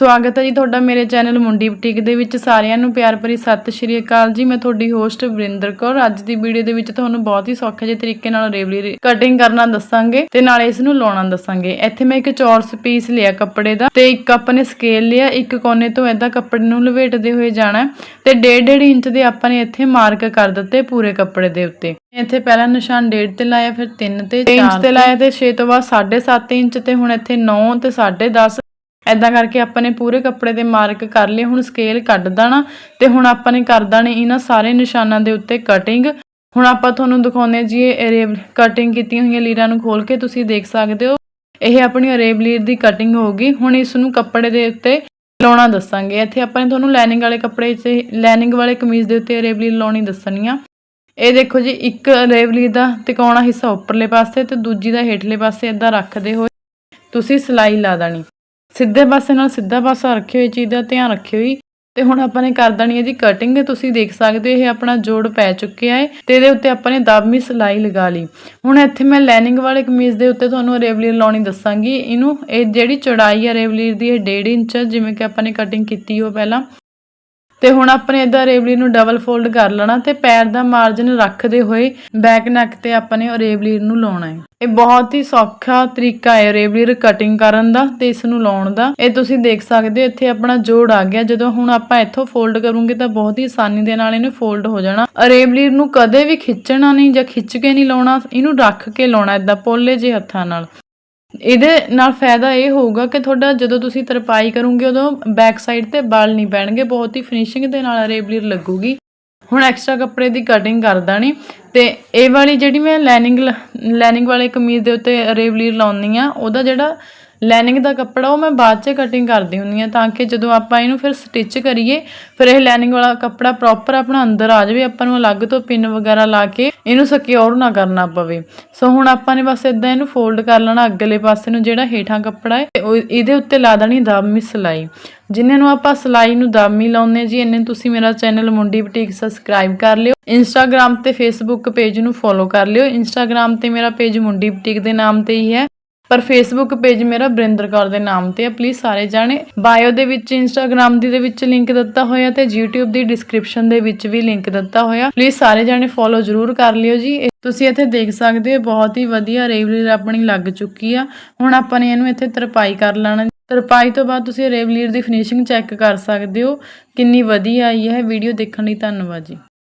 ਸਵਾਗਤ ਹੈ ਜੀ ਤੁਹਾਡਾ ਮੇਰੇ ਚੈਨਲ ਮੁੰਡੀ ਬੁਟੀਕ ਦੇ ਵਿੱਚ। ਸਾਰਿਆਂ ਨੂੰ ਪਿਆਰ ਭਰੀ ਸਤਿ ਸ਼੍ਰੀ ਅਕਾਲ ਜੀ। ਮੈਂ ਤੁਹਾਡੀ ਹੋਸਟ ਵਰਿੰਦਰ ਕੌਰ। ਅੱਜ ਦੀ ਵੀਡੀਓ ਦੇ ਵਿੱਚ ਤੁਹਾਨੂੰ ਬਹੁਤ ਹੀ ਸੌਖੇ ਜਿਹੇ ਤਰੀਕੇ ਨਾਲ ਰੇਵਲੀ ਕਟਿੰਗ ਕਰਨਾ ਦੱਸਾਂਗੇ ਤੇ ਨਾਲੇ ਇਸ ਨੂੰ ਲਾਉਣਾ ਦੱਸਾਂਗੇ। ਇੱਥੇ ਮੈਂ ਇੱਕ ਚੌਰਸ ਪੀਸ ਲਿਆ ਕੱਪੜੇ ਦਾ ਤੇ ਇੱਕ ਆਪਾਂ ਨੇ ਸਕੇਲ ਲਿਆ। ਇੱਕ ਕੋਨੇ ਤੋਂ ਏਦਾਂ ਕੱਪੜੇ ਨੂੰ ਲਵੇਟਦੇ ਹੋਏ ਜਾਣਾ ਤੇ 1.5 ਇੰਚ ਦੇ ਆਪਾਂ ਨੇ ਇੱਥੇ ਮਾਰਕ ਕਰ ਦਿੱਤੇ ਪੂਰੇ ਕੱਪੜੇ ਦੇ ਉੱਤੇ। ਇੱਥੇ ਪਹਿਲਾ ਨਿਸ਼ਾਨ 1.5 ਤੇ ਲਾਇਆ ਫਿਰ 3 ਤੇ 4 ਇੰਚ ਤੇ ਲਾਇਆ ਤੇ 6 ਤੋਂ ਬਾਅਦ 7.5 ਇੰਚ ਤੇ ਹੁਣ ਇੱਥੇ 9 ਤੇ 10.5 ਐਦਾਂ ਕਰਕੇ ਆਪਾਂ ਨੇ ਪੂਰੇ ਕੱਪੜੇ ਤੇ ਮਾਰਕ ਕਰ ਲਏ, ਹੁਣ ਸਕੇਲ ਕੱਢ ਦੇਣਾ ਤੇ ਹੁਣ ਆਪਾਂ ਨੇ ਕਰ ਦੇਣੀ ਇਹਨਾਂ ਸਾਰੇ ਨਿਸ਼ਾਨਾਂ ਦੇ ਉੱਤੇ ਕਟਿੰਗ ਹੁਣ ਆਪਾਂ ਤੁਹਾਨੂੰ ਦਿਖਾਉਂਦੇ ਹਾਂ ਜੀ, ਇਹ ਅਰੇਬ ਕਟਿੰਗ ਕੀਤੀਆਂ ਹੋਈਆਂ ਲੀਰਾਂ ਨੂੰ ਖੋਲ ਕੇ ਤੁਸੀਂ ਦੇਖ ਸਕਦੇ ਹੋ। ਇਹ ਆਪਣੀ ਅਰੇਬ ਲੀਰ ਦੀ ਕਟਿੰਗ ਹੋਊਗੀ। ਹੁਣ ਇਸ ਨੂੰ ਕੱਪੜੇ ਦੇ ਉੱਤੇ ਲਾਉਣਾ ਦੱਸਾਂਗੇ। ਇੱਥੇ ਆਪਾਂ ਨੇ ਤੁਹਾਨੂੰ ਲਾਈਨਿੰਗ ਵਾਲੇ ਕੱਪੜੇ 'ਚ ਲਾਈਨਿੰਗ ਵਾਲੇ ਕਮੀਜ਼ ਦੇ ਉੱਤੇ ਅਰੇਬ ਲੀਰ ਲਾਉਣੀ ਦੱਸਣੀ ਆ। ਇਹ ਦੇਖੋ ਜੀ, ਇੱਕ ਅਰੇਬ ਲੀਰ ਦਾ ਤਿਕੋਣਾ ਹਿੱਸਾ ਉੱਪਰਲੇ ਪਾਸੇ ਤੇ ਦੂਜੀ ਦਾ ਹੇਠਲੇ ਪਾਸੇ ਇਦਾਂ ਰੱਖਦੇ ਹੋਏ ਤੁਸੀਂ ਸਿਲਾਈ ਲਾ ਦੇਣੀ। ਸਿੱਧੇ ਪਾਸੇ ਨਾਲ ਸਿੱਧਾ ਪਾਸਾ ਰੱਖਿਓ ਇਹ ਚੀਜ਼ ਦਾ ਧਿਆਨ ਰੱਖਿਓ ਜੀ। ਤੇ ਹੁਣ ਆਪਾਂ ਨੇ ਕਰ ਦੇਣੀ ਹੈ ਜੀ ਕਟਿੰਗ ਤੁਸੀਂ ਦੇਖ ਸਕਦੇ ਹੋ ਇਹ ਆਪਣਾ ਜੋੜ ਪੈ ਚੁੱਕਿਆ ਹੈ ਤੇ ਇਹਦੇ ਉੱਤੇ ਆਪਾਂ ਨੇ ਦਬਮੀ ਸਿਲਾਈ ਲਗਾ ਲਈ। ਹੁਣ ਇੱਥੇ ਮੈਂ ਲੈਨਿੰਗ ਵਾਲੇ ਕਮੀਜ਼ ਦੇ ਉੱਤੇ ਤੁਹਾਨੂੰ ਰੇਵਲੀਰ ਲਾਉਣੀ ਦੱਸਾਂਗੀ। ਇਹਨੂੰ ਇਹ ਜਿਹੜੀ ਚੌੜਾਈ ਹੈ ਰੇਵਲੀਰ ਦੀ ਇਹ 1.5 ਇੰਚ ਜਿਵੇਂ ਕਿ ਆਪਾਂ ਨੇ ਕਟਿੰਗ ਕੀਤੀ ਉਹ ਪਹਿਲਾਂ। ਤੇ ਹੁਣ ਆਪਣੇ ਇਦਾਂ ਰੇਵਲੀ ਨੂੰ ਡਬਲ ਫੋਲਡ ਕਰ ਲੈਣਾ ਤੇ ਪੈਰ ਦਾ ਮਾਰਜਨ ਰੱਖਦੇ ਹੋਏ ਬੈਕ ਨੈਕ ਤੇ ਆਪਾਂ ਨੇ ਰੇਵਲੀਰ ਨੂੰ ਲਾਉਣਾ ਹੈ। ਇਹ ਬਹੁਤ ਹੀ ਸੌਖਾ ਤਰੀਕਾ ਹੈ ਰੇਵਲੀਰ ਕਟਿੰਗ ਕਰਨ ਦਾ ਤੇ ਇਸ ਨੂੰ ਲਾਉਣ ਦਾ। ਇਹ ਤੁਸੀਂ ਦੇਖ ਸਕਦੇ ਹੋ, ਇੱਥੇ ਆਪਣਾ ਜੋੜ ਆ ਗਿਆ। ਜਦੋਂ ਹੁਣ ਆਪਾਂ ਇੱਥੋਂ ਫੋਲਡ ਕਰੂੰਗੇ ਤਾਂ ਬਹੁਤ ਹੀ ਆਸਾਨੀ ਦੇ ਨਾਲ ਇਹਨੂੰ ਫੋਲਡ ਹੋ ਜਾਣਾ। ਰੇਵਲੀਰ ਨੂੰ ਕਦੇ ਵੀ ਖਿੱਚਣਾ ਨਹੀਂ ਜਾਂ ਖਿੱਚ ਕੇ ਨਹੀਂ ਲਾਉਣਾ, ਇਹਨੂੰ ਰੱਖ ਕੇ ਲਾਉਣਾ ਇਦਾਂ ਪੋਲੇ ਜਿਹੇ ਹੱਥਾਂ ਨਾਲ। ਇਹਦੇ ਨਾਲ ਫਾਇਦਾ ਇਹ ਹੋਊਗਾ ਕਿ ਤੁਹਾਡਾ ਜਦੋਂ ਤੁਸੀਂ ਤਰਪਾਈ ਕਰੋਗੇ, ਉਦੋਂ ਬੈਕ ਸਾਈਡ ਤੇ ਬਲ ਨਹੀਂ ਪੈਣਗੇ ਬਹੁਤ ਹੀ ਫਿਨਿਸ਼ਿੰਗ ਦੇ ਨਾਲ ਰੇਬਲੀਰ ਲੱਗੂਗੀ। ਹੁਣ ਐਕਸਟਰਾ ਕੱਪੜੇ ਦੀ ਕਟਿੰਗ ਕਰ ਦੇਣੀ ਤੇ ਇਹ ਵਾਲੀ ਜਿਹੜੀ ਮੈਂ ਲਾਈਨਿੰਗ ਲੈਨਿੰਗ ਵਾਲੇ ਕਮੀਜ਼ ਦੇ ਉੱਤੇ ਰੇਬਲੀਰ ਲਾਉਣੀ ਆ ਉਹਦਾ ਜਿਹੜਾ ਲਾਈਨਿੰਗ ਦਾ ਕੱਪੜਾ ਉਹ ਮੈਂ ਬਾਅਦ 'ਚ ਕਟਿੰਗ ਕਰਦੀ ਹੁੰਦੀ ਆ ਤਾਂ ਕਿ ਜਦੋਂ ਆਪਾਂ ਇਹਨੂੰ ਫਿਰ ਸਟਿਚ ਕਰੀਏ, ਫਿਰ ਇਹ ਲਾਈਨਿੰਗ ਵਾਲਾ ਕੱਪੜਾ ਪ੍ਰੋਪਰ ਆਪਣਾ ਅੰਦਰ ਆ ਜਾਵੇ, ਆਪਾਂ ਨੂੰ ਅਲੱਗ ਤੋਂ ਪਿਨ ਵਗੈਰਾ ਲਾ ਕੇ ਇਹਨੂੰ ਸਿਕਿਉਰ ਨਾ ਕਰਨਾ ਪਵੇ। ਸੋ ਹੁਣ ਆਪਾਂ ਨੇ ਬਸ ਇਦਾਂ ਇਹਨੂੰ ਫੋਲਡ ਕਰ ਲੈਣਾ, ਅਗਲੇ ਪਾਸੇ ਨੂੰ ਜਿਹੜਾ ਹੇਠਾਂ ਕੱਪੜਾ ਹੈ ਤੇ ਉਹ ਇਹਦੇ ਉੱਤੇ ਲਾ ਦੇਣੀ ਦਾਮੀ ਸਿਲਾਈ। ਜਿਨ੍ਹਾਂ ਨੂੰ ਆਪਾਂ ਸਿਲਾਈ ਨੂੰ ਦਾਮੀ ਲਾਉਂਦੇ ਜੀ ਇਹਨੇ ਤੁਸੀਂ ਮੇਰਾ ਚੈਨਲ ਮੁੰਡੀ ਬੁਟੀਕ ਸਬਸਕ੍ਰਾਈਬ ਕਰ ਲਿਓ। ਇੰਸਟਾਗ੍ਰam ਤੇ ਫੇਸਬੁੱਕ ਪੇਜ ਨੂੰ ਫੋਲੋ ਕਰ ਲਿਓ। ਇੰਸਟਾਗ੍ਰam ਤੇ ਮੇਰਾ ਪੇਜ ਮੁੰਡੀ ਬੁਟੀਕ ਦੇ ਨਾਮ ਤੇ ਹੀ ਹੈ। ਪਰ ਫੇਸਬੁੱਕ ਪੇਜ ਮੇਰਾ ਬਰਿੰਦਰ ਕੌਰ ਦੇ ਨਾਮ ਤੇ ਆ ਪਲੀਜ਼ ਸਾਰੇ ਜਾਣੇ। ਬਾਇਓ ਦੇ ਵਿੱਚ ਇੰਸਟਾਗ੍ਰam ਦੀ ਦੇ ਵਿੱਚ ਲਿੰਕ ਦਿੱਤਾ ਹੋਇਆ ਤੇ YouTube ਦੀ ਡਿਸਕ੍ਰਿਪਸ਼ਨ ਦੇ ਵਿੱਚ ਵੀ ਲਿੰਕ ਦਿੱਤਾ ਹੋਇਆ। ਪਲੀਜ਼ ਸਾਰੇ ਜਾਣੇ ਫੋਲੋ ਜ਼ਰੂਰ ਕਰ ਲਿਓ ਜੀ। ਇਹ ਤੁਸੀਂ ਇੱਥੇ ਦੇਖ ਸਕਦੇ ਹੋ ਬਹੁਤ ਹੀ ਵਧੀਆ ਰੇਵਲੀਰ ਆਪਣੀ ਲੱਗ ਚੁੱਕੀ ਆ। ਹੁਣ ਆਪਾਂ ਨੇ ਇਹਨੂੰ ਇੱਥੇ ਤਰਪਾਈ ਕਰ ਲੈਣਾ। ਤਰਪਾਈ ਤੋਂ ਬਾਅਦ ਤੁਸੀਂ ਰੇਵਲੀਰ ਦੀ ਫਿਨਿਸ਼ਿੰਗ ਚੈੱਕ ਕਰ ਸਕਦੇ ਹੋ। ਕਿੰਨੀ ਵਧੀਆ ਆਈ ਹੈ ਵੀਡੀਓ ਦੇਖਣ ਲਈ ਧੰਨਵਾਦ ਜੀ।